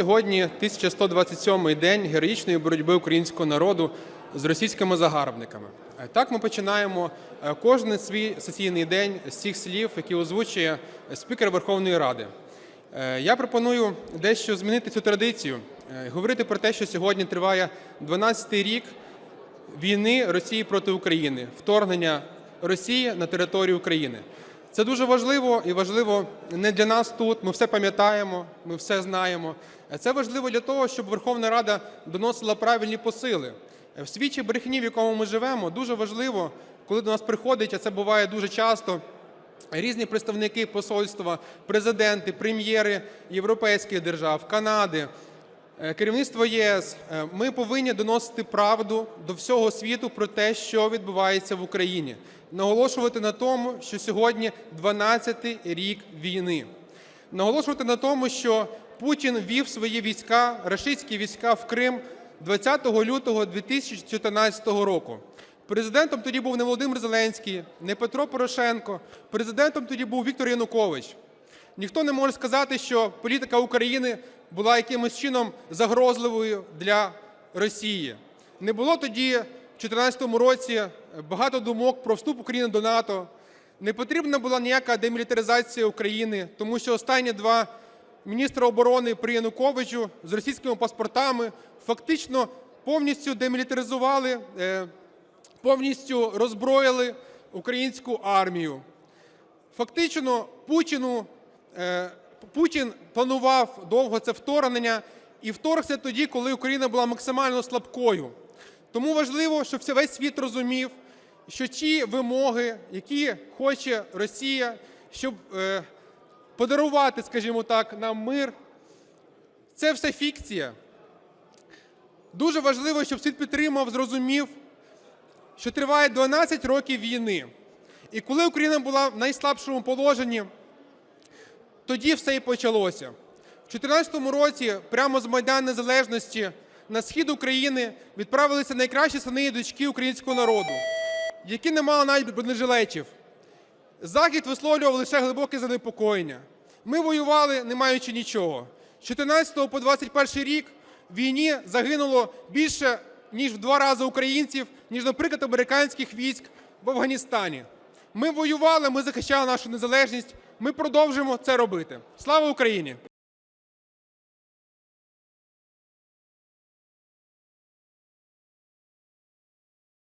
сьогодні 1127-й день героїчної боротьби українського народу з російськими загарбниками. Е, Так ми починаємо е, кожен свій сесійний день з цих слів, які озвучує спікер Верховної Ради. Е, Я пропоную дещо змінити цю традицію, е, говорити про те, що сьогодні триває 12-й рік війни Росії проти України, вторгнення Росії на територію України. Це дуже важливо і важливо не для нас тут. Ми все пам'ятаємо, ми все знаємо. Це важливо для того, щоб Верховна Рада доносила правильні посили. В свічі брехні, в якому ми живемо, дуже важливо, коли до нас приходить, а це буває дуже часто. Різні представники посольства, президенти, прем'єри європейських держав, Канади, керівництво єС, е, ми повинні доносити правду до всього світу про те, що відбувається в Україні, наголошувати на тому, що сьогодні 12-й рік війни, наголошувати на тому, що Путін ввів свої війська, рашистські війська в Крим 20 лютого 2014 року. Президентом тоді був не Володимир Зеленський, не Петро Порошенко. Президентом тоді був Віктор Янукович. Ніхто не може сказати, що політика України була якимось чином загрозливою для Росії. Не було тоді, в 2014 році, багато думок про вступ України до НАТО. Не потрібна була ніяка демілітаризація України, тому що останні два міністри оборони при Януковичу з російськими паспортами фактично повністю демілітаризували, е, повністю роззброїли українську армію. Фактично, Путіну, е, Путін планував довго це вторгнення і вторгся тоді, коли Україна була максимально слабкою. Тому важливо, щоб весь світ розумів, що ті вимоги, які хоче Росія, щоб е, подарувати, скажімо так, нам мир, це все фікція. Дуже важливо, щоб світ підтримав, зрозумів, що триває 12 років війни. І коли Україна була в найслабшому положенні, тоді все і почалося. В 2014 році, прямо з Майдану Незалежності, на схід України відправилися найкращі сини і дочки українського народу, які не мали навіть бронежилетів. Захід висловлював лише глибоке занепокоєння. Ми воювали, не маючи нічого. З 14 по 21 рік в війні загинуло більше, ніж в два рази українців, ніж, наприклад, американських військ в Афганістані. Ми воювали, ми захищали нашу незалежність. Ми продовжимо це робити. Слава Україні!